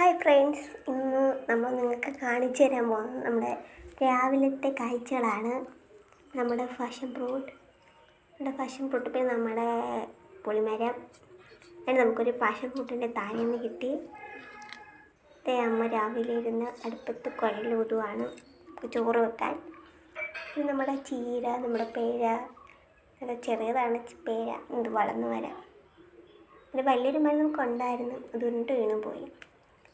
Hi friends ഇന്ന് നമ്മൾ നിങ്ങൾക്ക് കാണിച്ചു തരാൻ പോകുന്നത് നമ്മുടെ രാവിലത്തെ കാഴ്ചകളാണ്. നമ്മുടെ ഫാഷൻ ഫ്രൂട്ട് നമ്മുടെ ഫാഷൻ ഫ്രൂട്ട് പിന്നെ നമ്മുടെ പുളിമരം. അതിന് നമുക്കൊരു ഫാഷൻ ഫ്രൂട്ടിന്റെ താഴെ നിന്ന് കിട്ടി. അതേ അമ്മ രാവിലെ ഇരുന്ന് അടുപ്പത്ത് കുഴലൂതുവാണ് ചോറ് വെക്കാൻ. പിന്നെ നമ്മുടെ ചീര നമ്മുടെ പേര. നല്ല ചെറിയതാണ് പേര. ഇത് വളർന്നു വരാം. ഒരു വലിയൊരു മരം നമുക്ക് ഉണ്ടായിരുന്നു. അത് ഉരുണ്ട് വീണു പോയി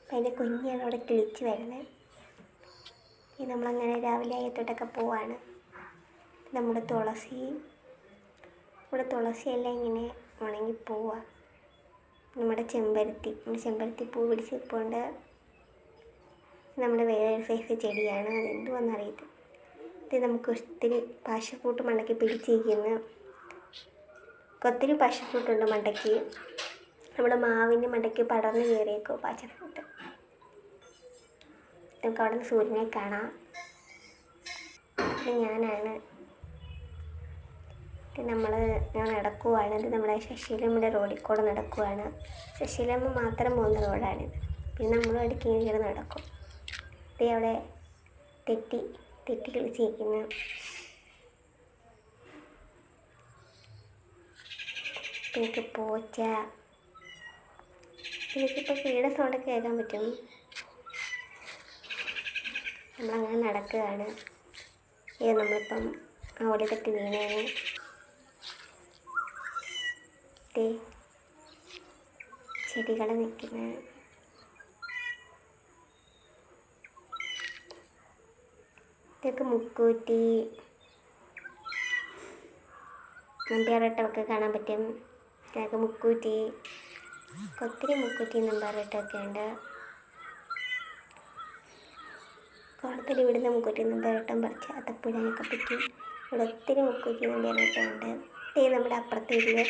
അതിന്റെ കുഞ്ഞാണ് അവിടെ കിളിച്ച് വരുന്നത്. നമ്മളങ്ങനെ രാവിലെ അയ്യത്തോട്ടൊക്കെ പോവാണ്. നമ്മുടെ തുളസി നമ്മുടെ തുളസിയെല്ലാം ഇങ്ങനെ ഉണങ്ങി പോവുക നമ്മുടെ ചെമ്പരത്തി നമ്മുടെ ചെമ്പരത്തി പൂ പിടിച്ച് നിൽപ്പുണ്ട് നമ്മുടെ വേറെ സൈസ് ചെടിയാണ്. അതെന്തുവാന്ന് അറിയത്തില്ല. ഇത് നമുക്ക് ഒത്തിരി പാശക്കൂട്ട് മണ്ടയ്ക്ക് പിടിച്ചിരിക്കുന്നു. ഒത്തിരി പാശക്കൂട്ടുണ്ട് മണ്ടയ്ക്ക്. നമ്മുടെ മാവിന്റെ മണ്ടയ്ക്ക് പടർന്നു കയറിയേക്കും പാശക്കൂട്ട് നമുക്ക് അവിടെ നിന്ന് സൂര്യനെ കാണാം. ഞാനാണ്. നമ്മൾ ഞാൻ നടക്കുവാണ്. ഇത് നമ്മുടെ ശശീലമ്മയുടെ റോഡിൽ കൂടെ നടക്കുവാണ്. ശശീലമ്മ മാത്രം പോകുന്ന റോഡാണിത് പിന്നെ നമ്മളും അവിടെ കീഴ് നടക്കും. ഇത് അവിടെ തെറ്റി തെറ്റി കളിച്ചിരിക്കുന്നു. പിന്നെ പോച്ച എനിക്കിപ്പോൾ കീഴ സൗണ്ട് കേൾക്കാൻ പറ്റും. നമ്മളങ്ങനെ നടക്കുകയാണ്. ഇത് നമ്മളിപ്പം ഓടി തട്ടി വീണാണ്. ചെടികൾ നിൽക്കുന്ന. ഇതൊക്കെ മുക്കൂറ്റി മന്തിയാറട്ടമൊക്കെ കാണാൻ പറ്റും. ഇതൊക്കെ മുക്കൂറ്റി ഒത്തിരി മുക്കൂറ്റി പറഞ്ഞിട്ടൊക്കെ ഉണ്ട്. കോളത്തിൽ ഇവിടുന്ന് എന്നും പറഞ്ഞിട്ടും പറിച്ച് അതപ്പിടാനൊക്കെ പറ്റും. ഇവിടെ ഒത്തിരി മുക്കൂറ്റി നമ്പ്യാറട്ടം പറഞ്ഞിട്ടുണ്ട്. ഇത് നമ്മുടെ അപ്പുറത്തെ വീട്ടിൽ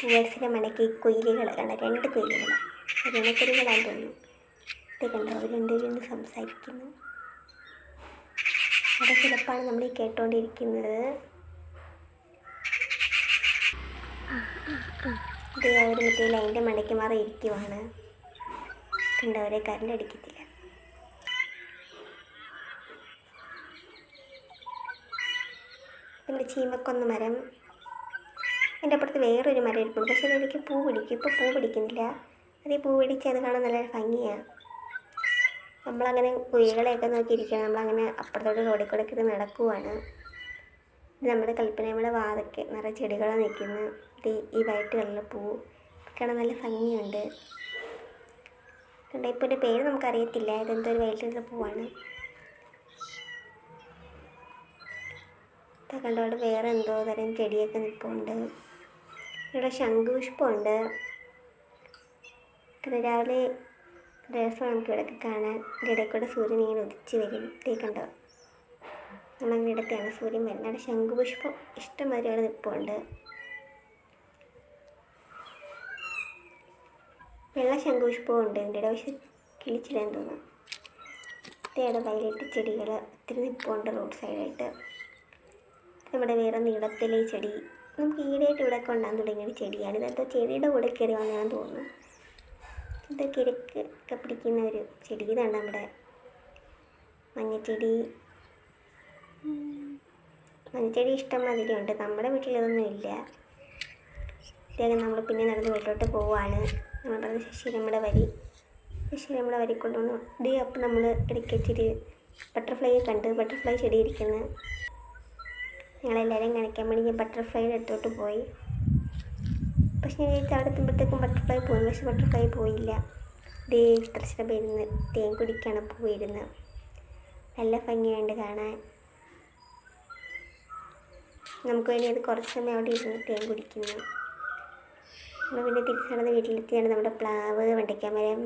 പൂവൽസിന്റെ മടക്കി കുയിലുകൾ കണ്ട രണ്ട് കുയിലുകൾ രണക്കുരുകളാന്ന് തോന്നുന്നു. ഇത് കണ്ടോ? അവർ രണ്ടുപേരും സംസാരിക്കുന്നു. അവിടെ ചിലപ്പോഴാണ് നമ്മൾ ഈ കേട്ടോണ്ടിരിക്കുന്നത്. ഇത് ഒരു മറ്റേ ലൈന്റെ മടക്കി മാറി ഇരിക്കുവാണ്. കണ്ടവരെ കറണ്ട് അടിക്കത്തില്ല. പിന്നെ ചീമക്കൊന്ന് മരം. എന്റെ അപ്പുറത്ത് വേറൊരു മരം ഇരിപ്പുണ്ട്. പക്ഷെ അതെനിക്ക് പൂ പിടിക്കും. ഇപ്പോൾ പൂ പിടിക്കുന്നില്ല. അത് പൂ പിടിച്ച് അത് കാണാൻ നല്ല ഭംഗിയാണ് നമ്മളങ്ങനെ കുഴികളെയൊക്കെ നോക്കിയിരിക്കുകയാണ് നമ്മളങ്ങനെ അപ്പുറത്തോട്ട് റോഡിൽ കൂടെ നടക്കുവാണ്. നമ്മുടെ കൽപ്പനയുടെ വാതൊക്കെ നിറയെ ചെടികൾ നിൽക്കുന്നു. ഈ വൈറ്റ് കളറിലെ പൂ കാണാൻ നല്ല ഭംഗിയുണ്ട്. കണ്ട ഇപ്പോൾ എന്റെ പേര് നമുക്കറിയത്തില്ല. ഇതെന്തോ ഒരു വൈറ്റ് കളർ പൂവാണ്. കണ്ടവിടെ വേറെ എന്തോ തരം ചെടിയൊക്കെ നിൽപ്പുണ്ട്. ഇവിടെ ശംഖുപുഷ്പമുണ്ട്. രാവിലെ ദിവസം നമുക്ക് ഇവിടെയൊക്കെ കാണാൻ. ഇടയിൽ കൂടെ സൂര്യൻ ഇങ്ങനെ ഉദിച്ച് വരും. ഇതേ കണ്ടോ? നമ്മളങ്ങനെ ഇടത്തെയാണ് സൂര്യൻ വരുന്നത്. ശംഖുപുഷ്പം ഇഷ്ടംമാതിരി അവിടെ നിൽപ്പുണ്ട്. വെള്ള ശംഖുപുഷ്പവും ഉണ്ട് എന്റെ പക്ഷെ കിളിച്ചില്ലെന്ന് തോന്നുന്നു. ഇവിടെ വയലിട്ട് ചെടികൾ ഒത്തിരി നിൽപ്പുണ്ട് റോഡ് സൈഡായിട്ട്. നമ്മുടെ വേറെ നീളത്തിലെ ചെടി. നമുക്ക് ഈടായിട്ട് ഇവിടെ കൊണ്ടാൻ തുടങ്ങിയ ഒരു ചെടിയാണ്. ഇതെന്തോ ചെടിയുടെ കൂടെ കയറി വന്നതാണെന്ന് തോന്നുന്നു. ഇത് കിഴക്ക് ഒക്കെ പിടിക്കുന്ന ഒരു ചെടി. ഇതാണ് നമ്മുടെ മഞ്ഞച്ചെടി. മഞ്ഞച്ചെടി ഇഷ്ടം ഉണ്ട്. നമ്മുടെ വീട്ടിലൊന്നും ഇല്ല. ഇദ്ദേഹം നമ്മൾ പിന്നെ നടന്ന് വീട്ടിലോട്ട് പോവുകയാണ് നമ്മൾ പറഞ്ഞ ശശിരമ്മയുടെ വരി. ശശിരമ്മയുടെ വരി കൊണ്ടുവന്നു ഡേ അപ്പം നമ്മൾ ഇടയ്ക്ക് ഇച്ചിരി ബട്ടർഫ്ലൈ കണ്ട് ബട്ടർഫ്ലൈ ചെടി ഇരിക്കുന്നത് ഞങ്ങളെല്ലാവരെയും കാണിക്കാൻ വേണ്ടി ഞാൻ ബട്ടർഫ്ലൈയുടെ അടുത്തോട്ട് പോയി. പക്ഷെ ഞാൻ ചേച്ചി അവിടെ എത്തുമ്പോഴത്തേക്കും ബട്ടർഫ്ലൈ പോയി. പക്ഷെ ബട്ടർഫ്ലൈ പോയില്ല. ദേ ഇത്ര പേരുന്ന് തേൻ കുടിക്കാണ് പോയിരുന്ന് നല്ല ഭംഗിയുണ്ട് കാണാൻ. നമുക്ക് വേണ്ടി അത് കുറച്ച് സമയം അവിടെ ഇരുന്ന് തേൻ കുടിക്കുന്നു. നമ്മൾ പിന്നെ തിരിച്ചു നടന്ന് വീട്ടിലെത്തിയാണ് നമ്മുടെ പ്ലാവ് വെണ്ടയ്ക്കാമരം